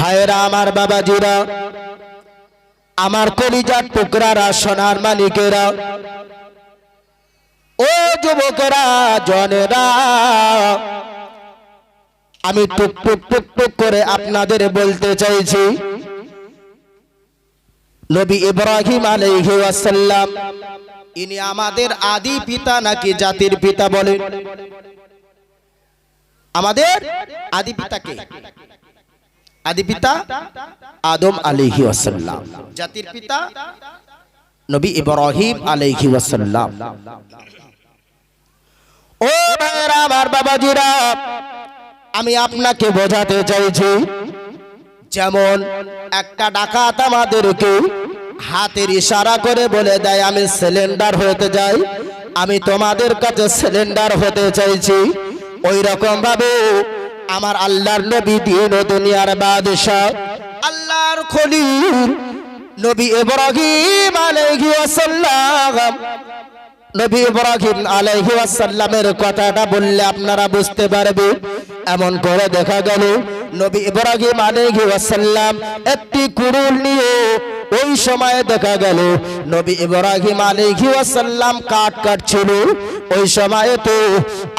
ভাইয়েরা, আমার বাবাজিরা, আমার কলিজার টুকরারা, সোনার মালিকেরা, ও যুবকেরা, জনেরা, আমি টুক টুক টুক টুক করে আপনাদের বলতে চাইছি, নবী ইব্রাহিম আলাইহি ওয়াসাল্লাম, ইনি আমাদের আদি পিতা নাকি জাতির পিতা বলেন? আমাদের আদি পিতাকে আদি পিতা আদম আলাইহি ওয়াসাল্লাম। জাতির পিতা নবী ইব্রাহিম আলাইহি ওয়াসাল্লাম। ও ভাইরা আমার বাবাজিরা, আমি আপনাকে বোঝাতে চাইছি, যেমন একটা ডাকাত আমাদেরকে হাতের ইশারা করে বলে দেয়, আমি সিলিন্ডার হতে যাই আমি তোমাদের কাছে সিলিন্ডার হতে চাইছি। ওই রকম ভাবে আমার আল্লাহর নবী দিন দুনিয়ার বাদশাহ। আল্লাহর খলিল নবী ইব্রাহিম আলাইহিস ওয়াসাল্লাম। নবী ইব্রাহিম আলাইহি ওয়াসাল্লামের কথাটা বললে আপনারা বুঝতে পারবেন এমন করে দেখা গেল, নবী ইব্রাহিম আলাইহি ওয়াসাল্লাম একটি কুড়ুল নিয়ে ওই সময়ে দেখা গেল, নবী ইব্রাহিম আলাইহি ওয়াসাল্লাম কাট কাটছিল। ওই সময়ে তো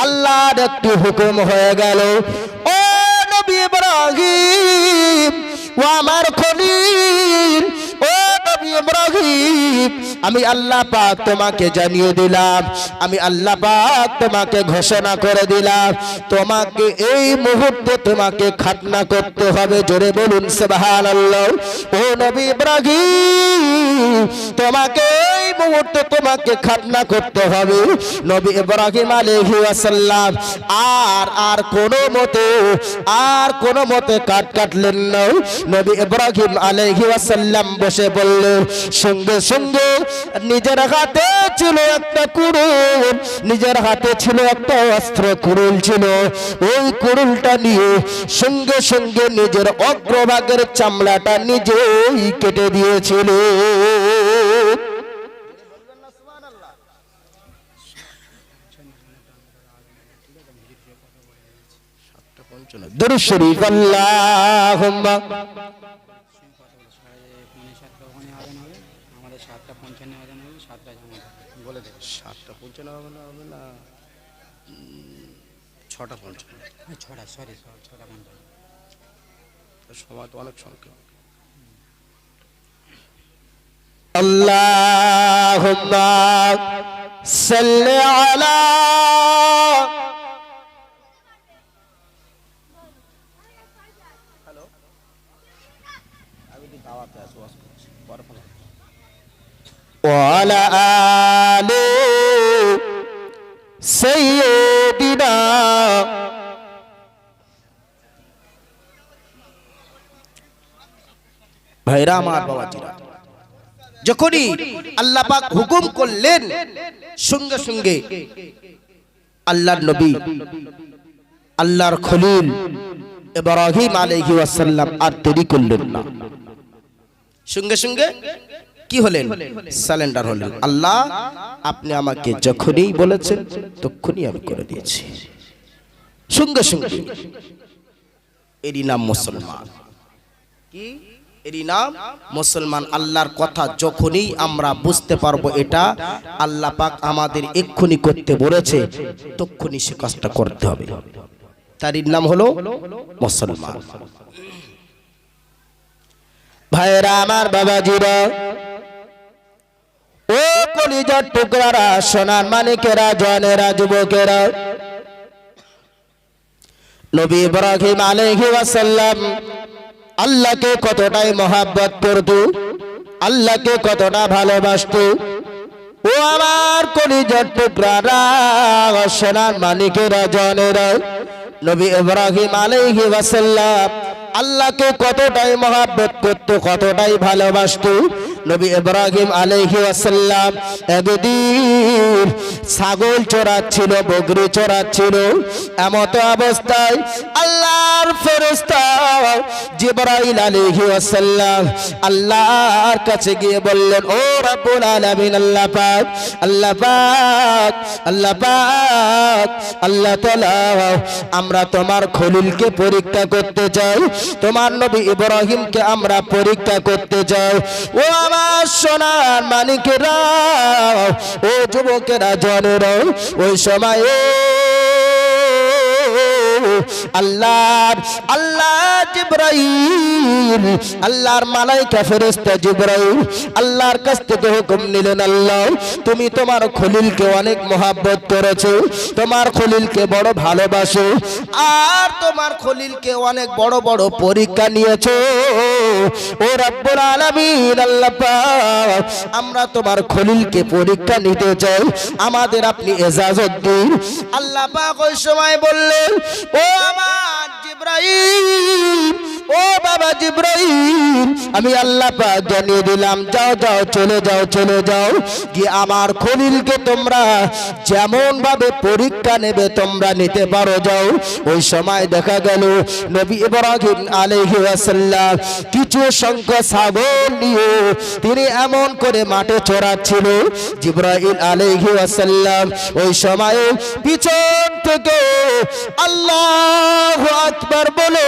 আল্লাহর একটি হুকুম হয়ে গেল, ও নবী ইব্রাহিম, ও আমার আমি আল্লাহ পাক তোমাকে জানিয়ে দিলাম, আমি আল্লাহ পাক তোমাকে ঘোষণা করে দিলাম, তোমাকে এই মুহূর্তে তোমাকে খাতনা করতে হবে, জোরে বলুন সুবহানাল্লাহ। ও নবী ইব্রাহিম, তোমাকে এই মুহূর্তে তোমাকে খাতনা করতে হবে, নবী ইব্রাহিম আলাইহি ওয়াসাল্লাম, আর আর কোনো মতে, আর কোনো মতে কাট কাটলেন না। নবী ইব্রাহিম আলাইহি ওয়াসাল্লাম বসে বললেন, সঙ্গে সঙ্গে নিজের হাতে ছিল একটা কুড়ুল, নিজের হাতে ছিল একটা অস্ত্র কুড়ুল ছিল। ওই কুড়ুলটা নিয়ে সঙ্গে সঙ্গে নিজের অগ্রভাগের চামড়াটা নিজেই কেটে দিয়েছিল। দুরুদ শরীফ, আল্লাহুম্মা পৌনে সাতটা ওখানে আদান হবে আমাদের সাতটা পঞ্চান্ন আদান হবে সাতটা জামাত বলে দেবে সাতটা পঞ্চান্ন হবে না হবে না ছটা পঞ্চান্ন হ্যাঁ, ছটা সরি ছটা পঞ্চান্ন সময় তো অনেক সংখ্যক আল্লাহুম্মা সাল্লি আলা وعلى آل سيدنا ভাইরা আমার বাবাজিরা যখনই আল্লাহ পাক হুকুম করলেন সঙ্গে সঙ্গে আল্লাহর নবী আল্লাহর খলিল ইব্রাহিম আলাইহি ওয়াসাল্লাম আর দেরি করলেন না সঙ্গে সঙ্গে কি হলেন? সালেন্ডার হলেন। আল্লাহ আপনি আমাকে যখনই বলেছেন, তখনই আমি করে দিয়েছি। সঙ্গে সঙ্গে। এরই নাম মুসলমান। কি? এরই নাম মুসলমান। আল্লাহর কথা যখনই আমরা বুঝতে পারব এটা, আল্লাহ পাক আমাদের এক্ষুনি করতে বলেছে তক্ষুনি সে কাজটা করতে হবে। তারই নাম হলো মুসলমান। ভাইরা আমার বাবাজিরা কলিজার টুকরারা, সোনার মানিকেরা জনেরা যুবকেরা। নবী ইব্রাহিম আলাইহি ওয়াসাল্লাম আল্লাহকে কতটাই মহাব্বত করত, আল্লাহকে কতটা ভালোবাসত। ও আমার কলিজার টুকরারা, সোনার মানিকেরা জনেরা নবী ইব্রাহিম আলাইহি ওয়াসাল্লাম আল্লাহকে কতটাই মহাব্বত করত, কতটাই ভালোবাসত, নবী ইব্রাহিম আলাইহি ওয়াসাল্লাম একদিন ছাগল চড়াচ্ছিল বকরি চড়াচ্ছিল, এমত অবস্থায় আল্লাহর ফেরেশতা জিবরাইল আলাইহি ওয়াসাল্লাম আল্লাহর কাছে গিয়ে বললেন, ও রাব্বুল আলামিন, আল্লাহ পাক আল্লাহ পাক আল্লাহ পাক, আল্লাহ তাআলা, আমরা তোমার খলিলকে পরীক্ষা করতে চাই তোমার নবী ইব্রাহিমকে আমরা পরীক্ষা করতে চাই ও আমার সোনার মানিকেরা, ও যুবকেরা জনেরা ওই সময়ে আল্লাহর আল্লাহ জিব্রাইল, আল্লাহর মালাইকা ফেরেশতা জিব্রাইল, আল্লাহর কাছ থেকে হুকুম নিলেন, আল্লাহ, তুমি তোমার খলিলকে অনেক মহাব্বত করেছ, তোমার খলিলকে বড় ভালোবাসো, আর তোমার খলিলকে অনেক বড় বড় পরীক্ষা নিয়েছো? ও রব্বুল আলামিন, আল্লাহ পাক, আমরা তোমার খলিলকে পরীক্ষা নিতে চাই। আমাদের আপনি এজাজত দিন। আল্লাহ পাক ওই সময় বললেন, ও আমার জিব্রাইল, ও বাবা জিব্রাইল, আমি আল্লাহ পাক জানিয়ে দিলাম, যাও যাও, চলে যাও চলে যাও। যে আমার খলিলকে তোমরা যেমন ভাবে পরীক্ষা নেবে, তোমরা নিতে পারো, যাও। ওই সময় দেখা গেল, নবী ইব্রাহিম কিছু সংখ্যক ছাগল নিয়ে তিনি এমন করে মাঠে চড়াচ্ছিল জিব্রাইল আলাইহি ওয়াসাল্লাম। ওই সময়ে পিছন থেকে আল্লাহু আকবার বলে,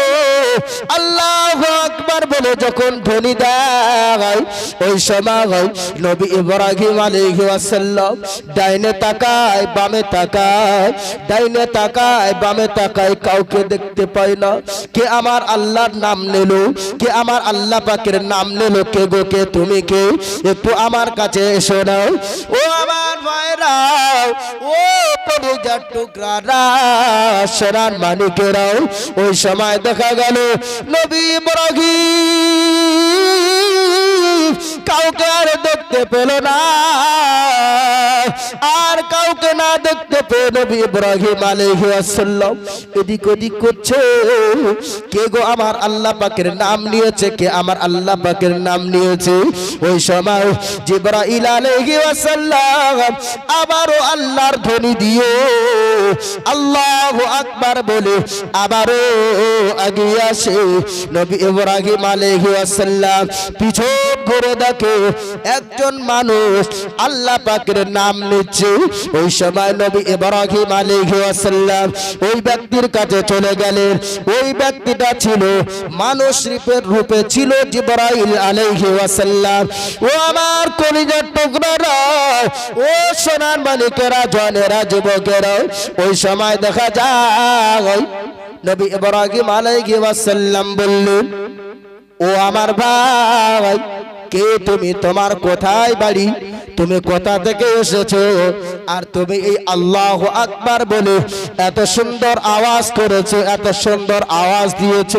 আল্লাহু আকবার বলে যখন ধ্বনি দেয়, ওই সময় নবী ইব্রাহিম আলাইহি ওয়াসাল্লাম ডাইনে তাকায়, বামে তাকায়, ডাইনে তাকায়, বামে তাকায়, কাউকে দেখতে পায় না। কে আমার আল্লাহর নাম নিল, কে আমার আল্লাহ পাকের নাম নিল, কে গো, কে তুমি কে? একটু আমার কাছে এসো নাও। ও আমার ভাইরা, ও পরিজার টুকরারা সেরান মানিকেরাও ওই সময় দেখা গেল নবী আর দেখতে পেল না। আর কাউকে না দেখতে নবী ইব্রাহিম আলাইহি এদিক ওদিক করছে। কে গো আমার আল্লাহ পাকের নাম নিয়েছে? কে আমার আল্লাহ পাকের নাম নিয়েছে? ওই সময় জিব্রাইল আলাইহি আবারও আল্লাহর ধ্বনি দিয়ে আল্লাহ আকবার বলে আবারও এগিয়ে আসে। নবী ইব্রাহিম ওয়াসাল্লাম পিছন ঘুরে দেখে, একজন মানুষ আল্লাহ পাকের নাম নিচ্ছে। ওই সময় নবী ইব্রাহিম আলাইহি ওয়াসাল্লাম ওই ব্যক্তির কাছে চলে গেলেন। ওই ব্যক্তিটা ছিল মানুষ রূপের রূপে ছিল জিব্রাইল আলাইহি ওয়াসাল্লাম। ও আমার কলিজার টুকরারা, ও সোনার মালিকেরা, জনেরা, যুবকেরা, ওই সময় দেখা যায়, নবী ইব্রাহিম আলাইহি ওয়াসাল্লাম বললেন, ও আমার ভাই কে তুমি? তোমার কোথায় বাড়ি? তুমি কোথা থেকে এসেছ? আর তুমি এই আল্লাহ আকবার বলে এত সুন্দর আওয়াজ করেছ, এত সুন্দর আওয়াজ দিয়েছ।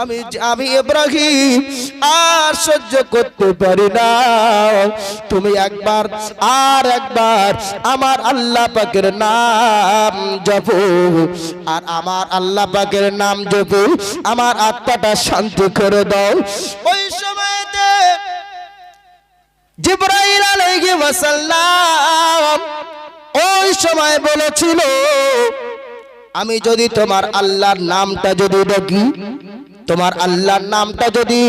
আমি আমি ইব্রাহিম, আর সহ্য করতে পারি না। তুমি একবার, আর একবার আমার আল্লাহ পাকের নাম জপো। আর আমার আল্লাহ পাকের নাম জপো। আমার আত্মাটা শান্তি করে দাও। ওই সময়তে ওয়াসাল্লাম ওই সময় বলেছিল, আমি যদি তোমার আল্লাহর নামটা যদি ডাকি তোমার আল্লাহর নামটা যদি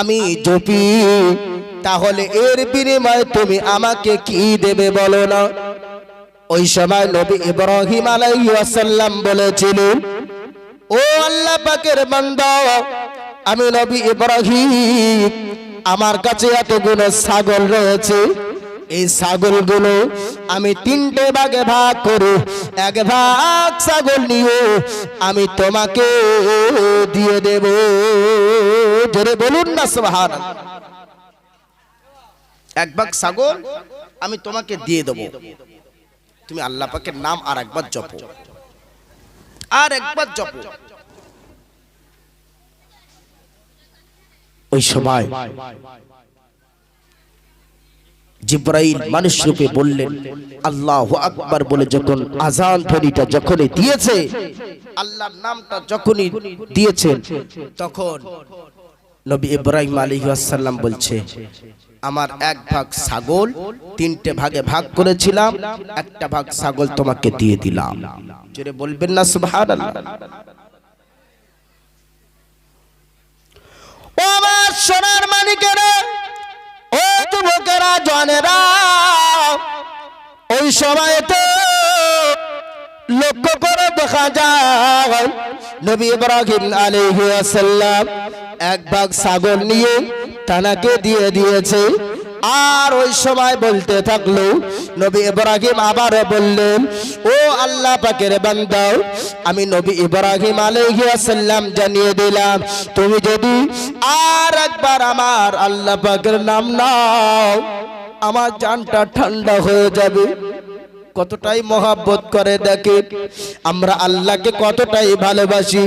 আমি জপি, তাহলে এর বিনিময়ে তুমি আমাকে কি দেবে বলো না? ওই সময় নবী ইব্রাহিম আলাইহি ওয়াসাল্লাম বলেছিলেন ও আল্লাহ পাকের বান্দা, আমি নবী ইব্রাহিম, আমার কাছে এতগুলো ছাগল রয়েছে এই ছাগলগুলো আমি তিনটে ভাগে ভাগ করে, এক ভাগ ছাগল নিয়ে আমি তোমাকে দিয়ে দেব। জোরে বলুন না সুবহান এক ভাগ ছাগল আমি তোমাকে দিয়ে দেব। তুমি আল্লাহ পাকের নাম আর একবার জপো। আর একবার জপো। ওই সময় জিব্রাইল মানুষ রূপে বললেন, আল্লাহ আকবার বলে যখন আজান ধ্বনিটা যখনই দিয়েছে, আল্লাহর নামটা যখনই দিয়েছেন, তখন নবী ইব্রাহিম আলাইহিসসালাম বলছে, আমার এক ভাগ ছাগল, তিনটে ভাগে ভাগ করেছিলাম, একটা ভাগ ছাগল তোমাকে দিয়ে দিলাম। জোরে বলবেন না আমার সোনার যুবকেরা জনেরা, ওই সময়তে লক্ষ্য করে দেখা যায়। নবী ইব্রাহিম আলাইহিস সালাম এক ভাগ ছাগল নিয়ে তানাকে দিয়ে দিয়েছে। আর ওই সময় বলতে থাকল, নবী ইব্রাহিম আবারও বললেন, ও আল্লাহ পাকের বান্দাও, আমি নবী ইব্রাহিম আলাইহিস সালাম জানিয়ে দিলাম, তুমি যদি আর একবার আমার আল্লাহ পাকের নাম নাও, আমার জানটা ঠান্ডা হয়ে যাবে। কতটাই মহাব্বত করে দেখে। আমরা আল্লাহকে কতটাই ভালোবাসি।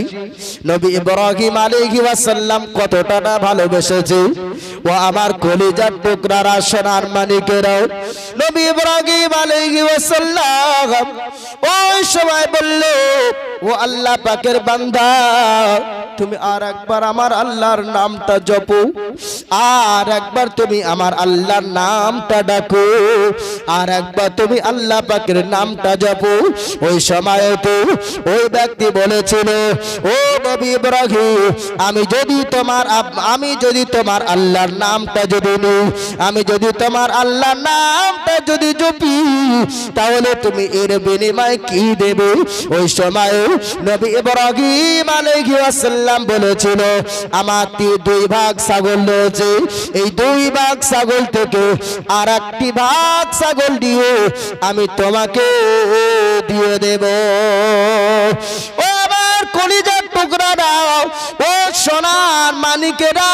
নবী ইব্রাহিম ওয়াসাল্লাম কতটা ভালোবেসেছে। ও আমার কলিজার টুকরারা সোনার মানিকেরাও। নবী ইব্রাহিম ওয়াসাল্লাম ওই সময় বলল ও আল্লাহ পাকের বান্দা, তুমি আর একবার আমার আল্লাহর নামটা জপো, আর একবার তুমি আমার আল্লাহর নামটা ডাকো, আর একবার তুমি আল্লাহ পাকের নামটা জপো। ওই সময় তো ওই ব্যক্তি বলেছিল, ও নবী ইব্রাহিম, আমি যদি তোমার আমি যদি তোমার আল্লাহর নামটা যদি নিই, আমি যদি তোমার আল্লাহর নামটা যদি জপি, তাহলে তুমি এর বিনিময়ে কি দেবে? ওই সময় নবী ইব্রাহিম আলাইহি ওয়াসাল্লাম বলেছিল, আমার দুই ভাগ ছাগল রয়েছে। এই দুই ভাগ ছাগল থেকে আর একটি ভাগ ছাগল দিয়ে আমি তোমাকে দিয়ে দেব। ও আমার কলিজার টুকরা দাও, ও সোনার মানিকেরা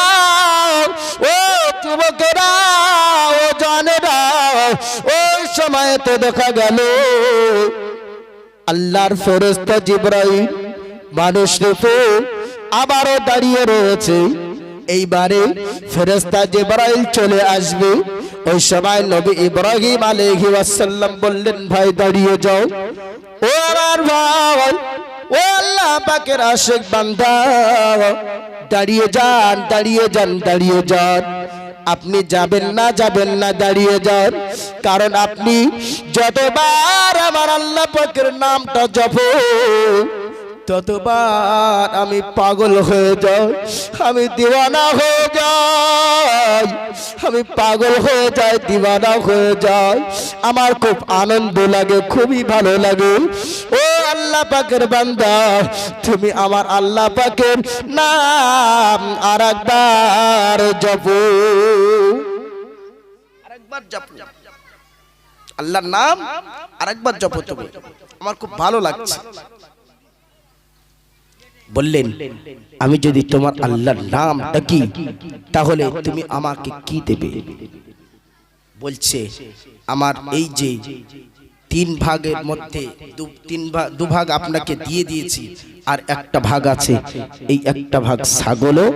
ও যুবকেরা ও জনেরা ওই সময় তো দেখা গেল আল্লাহর ফেরেস্তা জিব্রাইল মানুষ রূপে আবারও দাঁড়িয়ে রয়েছে। এইবারে ফেরেস্তা জিব্রাইল চলে আসবে। ওই সময় নবী ইব্রাহিম আলাইহি ওয়াসাল্লাম বললেন, ভাই, দাঁড়িয়ে যাও। ও আমার ভাই, ও আল্লাহ পাকের আশিক বান্দা। দাঁড়িয়ে যান দাঁড়িয়ে যান দাঁড়িয়ে যান। আপনি যাবেন না যাবেন না, দাঁড়িয়ে যান। কারণ আপনি যতবার আমার আল্লাহ পাকের নামটা জপ ততবার আমি পাগল হয়ে যাই, আমি দিওয়ানা হয়ে যাই, আমি পাগল হয়ে যাই, দিওয়ানা হয়ে যাই। আমার খুব আনন্দ লাগে, খুবই ভালো লাগে। ও আল্লাহ পাকের বান্দা, তুমি আমার আল্লাহ পাকের নাম আর একবার জপো। আরেকবার জপো। আল্লাহর নাম আরেকবার জপো তুমি। আমার খুব ভালো লাগছে। বললেন, আমি যদি তোমার আল্লাহর নাম ডাকি, তাহলে তুমি আমাকে কি দেবে? বলছে, আমার এই যে তিন ভাগের মধ্যে দু- তিন ভাগ আপনাকে দিয়ে দিয়েছি, আর একটা ভাগ আছে, এই একটা ভাগ ছাগলও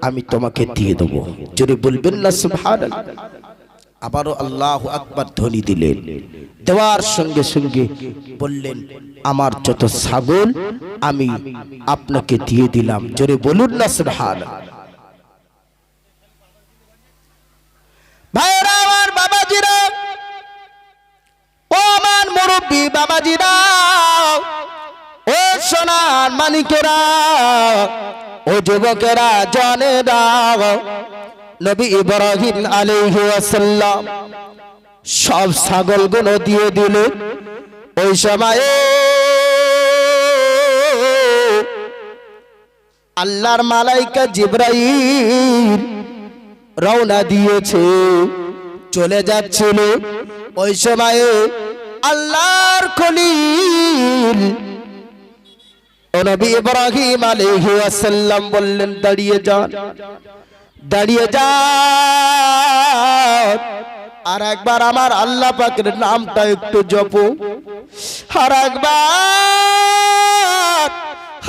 আমি তোমাকে দিয়ে দেবো। যদি বলবেন না, সুবহানাল্লাহ। আবারও আল্লাহ আকবার ধ্বনি দিলেন। দেওয়ার সঙ্গে সঙ্গে বললেন, আমার যত ছাগল, আমি আপনাকে দিয়ে দিলাম। জোরে বলুন না সুবহান মানিকেরা ও যুবকেরা, জনে দাও। নবী ইব্রাহিম আলাইহি ওয়াসাল্লাম সব ছাগলগুলো দিয়ে দিল। ওই সময়ে আল্লাহর মালাইকা জিব্রাইল রওনা দিয়েছে, চলে যাচ্ছিল। ওই সময়ে আল্লাহর খলিল নবী ইব্রাহিম আলাইহি ওয়াসাল্লাম বললেন, দাঁড়িয়ে যান। দাঁড়িয়ে যান। আর একবার আমার আল্লাহ পাকের নামটা একটু জপো। আর একবার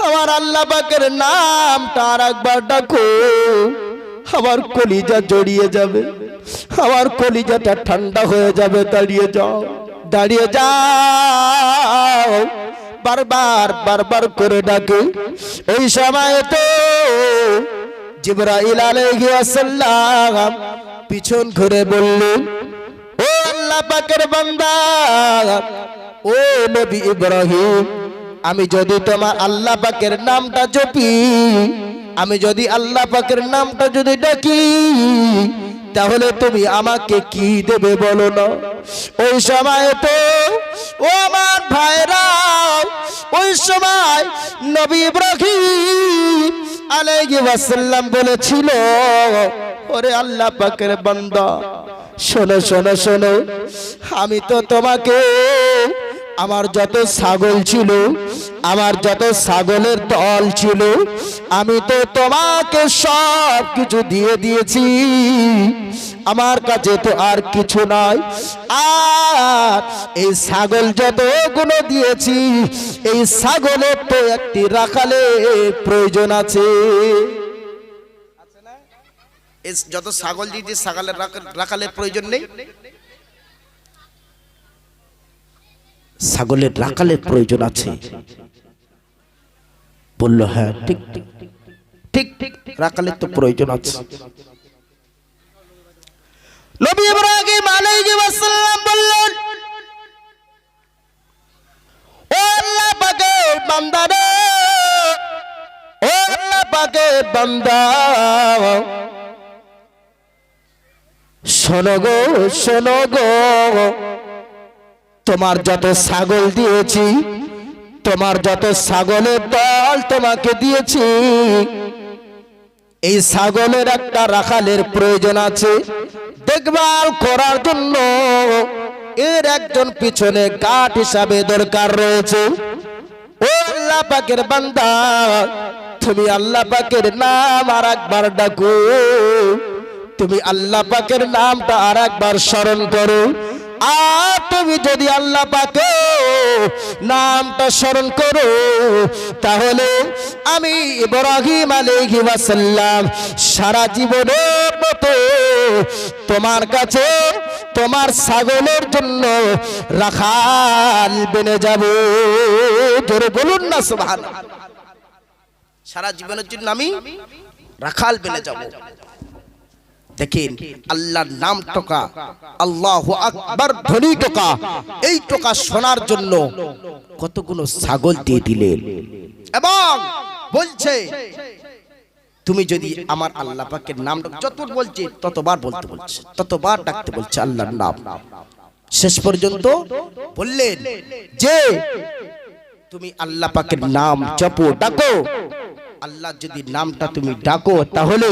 আমার আল্লাহ পাকের নামটা আর একবার ডাকো। আমার কলিজা জড়িয়ে যাবে। আমার কলিজাটা ঠান্ডা হয়ে যাবে। দাঁড়িয়ে যাও। দাঁড়িয়ে যাও। বারবার বারবার করে ডাকে। এই সময় তো জিবরাইল আলাইহিস সালাম পিছন ঘুরে বললেন ও আল্লাহ পাকের বান্দা, ও নবী ইব্রাহিম, আমি যদি তোমার আল্লাহ পাকের নামটা জপি, আমি যদি আল্লাহ পাকের নামটা যদি ডাকি তাহলে তুমি আমাকে কি দেবে বলো না? ওই সময় তো ও আমার ভাইরা, ওই সময় নবী ইব্রাহিম আলাইহি ওয়াসাল্লাম বলেছিল, ওরে আল্লাহ পাকের বান্দা, শোনো শোনো শোনো, আমি তো তোমাকে আমার যত ছাগল ছিল, আমার যত ছাগলের দল ছিল, আমি তো তোমাকে সব কিছু দিয়ে দিয়েছি। আমার কাছে তো আর কিছু নাই। আর এই ছাগল যতগুলো দিয়েছি, এই ছাগলের তো একটি রাখালের প্রয়োজন আছে। যত ছাগল দিয়েছি, ছাগলের রাখ- রাখালের প্রয়োজন নেই? ছাগলের রাখালের প্রয়োজন আছে। বলল হ্যাঁ ঠিক ঠিক ঠিক, রাখালের তো প্রয়োজন আছে। নবী ইব্রাহিম আলাইহিস সালাম বললেন, ও আল্লাহ বান্দা রে ও আল্লাহ বান্দা, শোনো গো শোনো গো তোমার যত ছাগল দিয়েছি, তোমার যত ছাগলের দল তোমাকে দিয়েছি, এই ছাগলের একটা রাখালের প্রয়োজন আছে। দেখভাল করার জন্য এর একজন পিছনে কাঠ হিসাবে দরকার রয়েছে। ও আল্লাহ পাকের বান্দা, তুমি আল্লাহ পাকের নাম আর একবার ডাকো। তুমি আল্লাহ পাকের নামটা আর একবার স্মরণ করো। আর তুমি যদি আল্লাহ পাকে নামটা স্মরণ করো, তাহলে আমি ইব্রাহিম আলাইহি ওয়াসাল্লাম সারা জীবনের মতো তোমার কাছে তোমার ছাগলের জন্য রাখাল বেনে যাব। জোরে বলুন না, সুবহানাল্লাহ। সারা জীবনের জন্য আমি রাখাল বেনে যাব। দেখেন আল্লাহর নাম টোকা আল্লাহ আকবার ধ্বনি টোকা। এই টোকা শোনার জন্য কতগুলো ছাগল দিয়ে দিলেন। এবং বলছে তুমি যদি আমার আল্লাহ পাকের নাম যতবার বলছে ততবার বলতে বলছে ততবার ডাকতে বলছে আল্লাহর নাম। শেষ পর্যন্ত বললেন যে তুমি আল্লাহ পাকের নাম জপো ডাকো। আল্লাহ যদি নামটা তুমি ডাকো তাহলে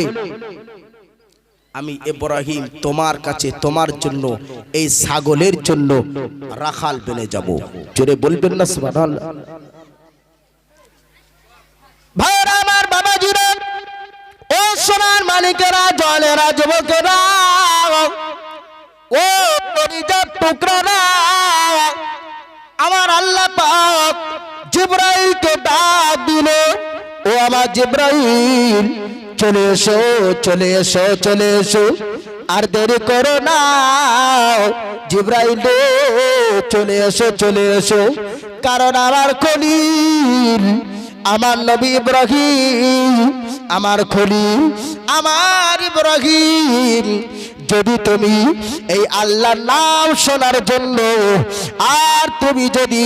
আমি ইব্রাহিম তোমার কাছে তোমার জন্য এই ছাগলের জন্য রাখাল বেনে যাব। জোরে বলবেন না সুবহানাল্লাহ। ভাইরা আমার বাবাজিরা ও সোনার মালিকেরা জলেরা যুবকেরা ও পরিজাত টুকরারা আমার আল্লাহ পাক জিব্রাইলকে ডাক দিল। ও আমার জিব্রাইল চলে এসো চলে এসো চলে এসো। আর দেরি করো না, জিব্রাইল চলে এসো চলে এসো। কারণ আমার খলিল, আমার নবী ইব্রাহিম, আমার খলিল, আমার ইব্রাহিম। যদি তুমি এই আল্লাহর নাম শোনার জন্য, আর তুমি যদি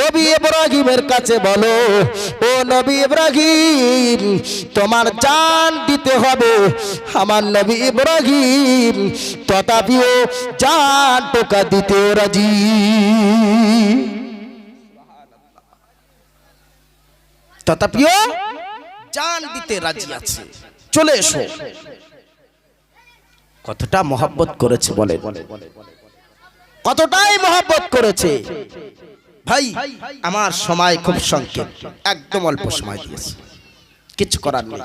নবী ইব্রাহিমের কাছে বলো, ও নবী ইব্রাহিম, তোমার জান দিতে হবে। আমার নবী ইব্রাহিম তথাপিও জান টোকা দিতে রাজি। তথাপিও জান দিতে রাজি আছে। চলে এসো। কতটা মহাব্বত করেছে বলে কতটাই মহাব্বত করেছে। ভাই, আমার সময় খুব সংক্ষেপ একদম অল্প সময় দিয়েছে। কিছু করার নেই।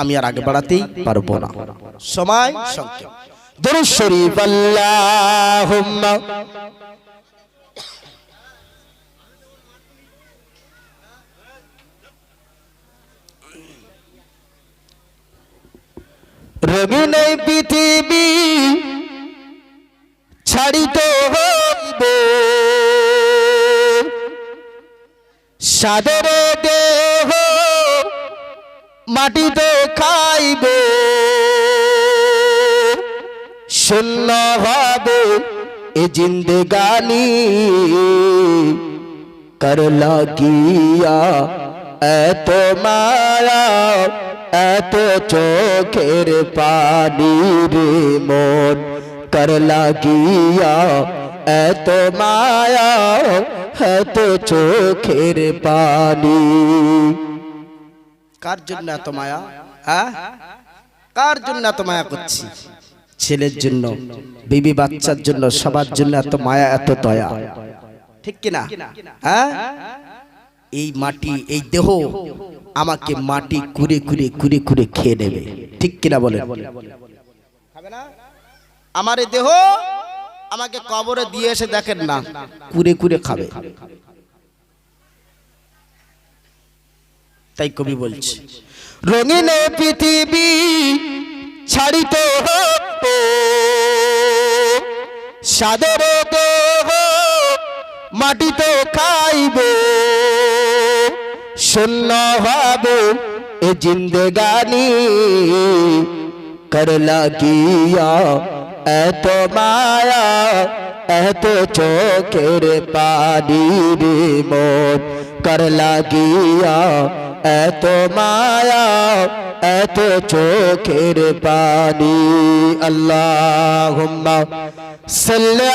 আমি আর আগে বাড়াতেই পারব না। সময় সংক্ষেপ দরুদ শরীফ আল্লাহুম্মা। রঙিন এই পৃথিবী ছাড়িতে হইবে। সাদরে দেহ মাটিতে খাইবে। শূন্য হবে এ জিন্দগানি। করলা কিয়া, এত মায়া এত চোখের পানি রে মন কর লাগিয়া, এত মায়া, এত চোখের পানি। কার জন্য এত মায়া? হ্যাঁ? কার জন্য এত মায়া করছি? ছেলের জন্য, বিবি বাচ্চার জন্য, সবার জন্য এত মায়া, এত দয়া। ঠিক কিনা? হ্যাঁ? এই মাটি, এই দেহ আমাকে মাটি কুড়ে কুড়ে কুড়ে কুড়ে খেয়ে নেবে। ঠিক কিনা বলে আমার এই দেহ আমাকে কবরে দিয়ে এসে দেখেন না কুড়ে কুড়ে খাবে। তাই কবি বলছে, রঙিন পৃথিবী ছাড়িত সাদর মাটি তো খাইব। শূন্য হবে এ জিন্দগানি কর লাগিয়া এত মায়া এত চোখের পানি রে মন কর লাগিয়া এত মায়া এত চোখের পানি আল্লাহ সাল্লি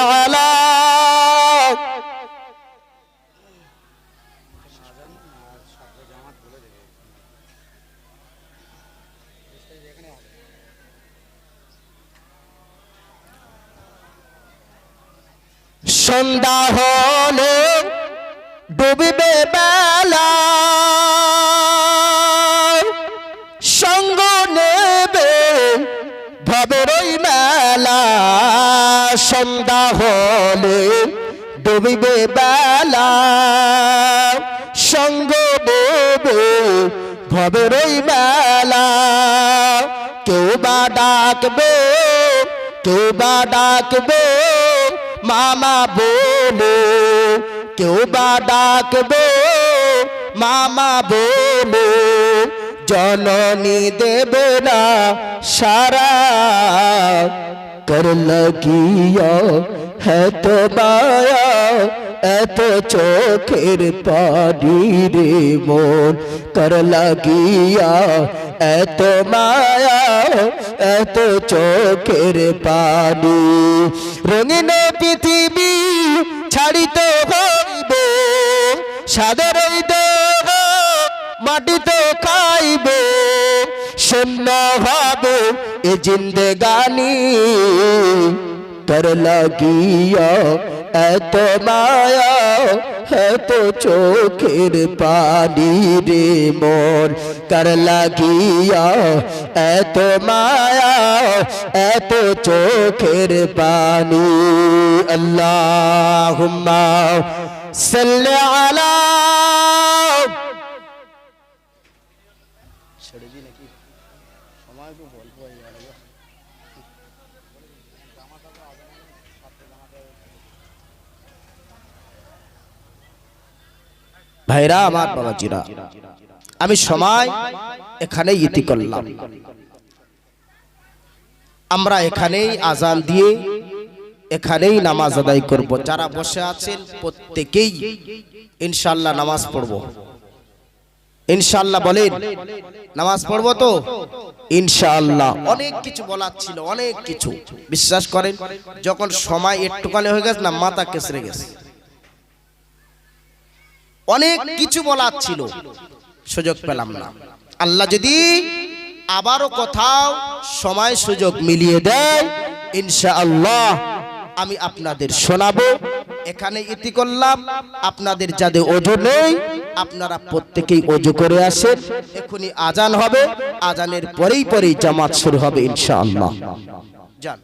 কেউ বা ডাকবে, মামা বলে। কেউ বা ডাকবে, মামা বলে। জননী দেবে না সারা। কর লাগিয়া এত মায়া, এত চোখের পানি রে মন। কর লাগিয়া এত মায়া, এত চোখের পানি। রঙিন পৃথিবী ছাড়িত হইব, সাদর দেহ মাটিতে খাইব। শূন্য হবে এ জিন্দগানি। তোর লাগিয়া, এত মায়া, এত চোখের পানি রে মোর। কর লাগিয়া, এত মায়া, এত চোখের পানি। আল্লাহুম্মা সাল্লি আলা ভাইরা আমার বাবাজিরা, আমি সময় এখানে ইতি করলাম। আমরা এখানেই আজান দিয়ে এখানেই নামাজ আদায় করব। যারা বসে আছেন প্রত্যেকেই ইনশাল্লাহ নামাজ পড়ব। ইনশাল্লাহ বলেন, নামাজ পড়ব তো? ইনশাআল্লাহ। অনেক কিছু বলার ছিল, অনেক কিছু। বিশ্বাস করেন, যখন সময় একটুখানি হয়ে গেছে না, মাথা কেসরে গেছে। অনেক কিছু বলার ছিল। সুযোগ পেলাম না। আল্লাহ যদি আবারও কোথাও সময় সুযোগ মিলিয়ে দেয় ইনশাআল্লাহ আমি আপনাদের শোনাবো। এখানে ইতি করলাম আপনাদের যাদের ওজু নেই আপনারা প্রত্যেকেই ওজু করে আসেন। এখনই আজান হবে আজানের পরেই পরেই জামাত শুরু হবে ইনশাআল্লাহ। যান।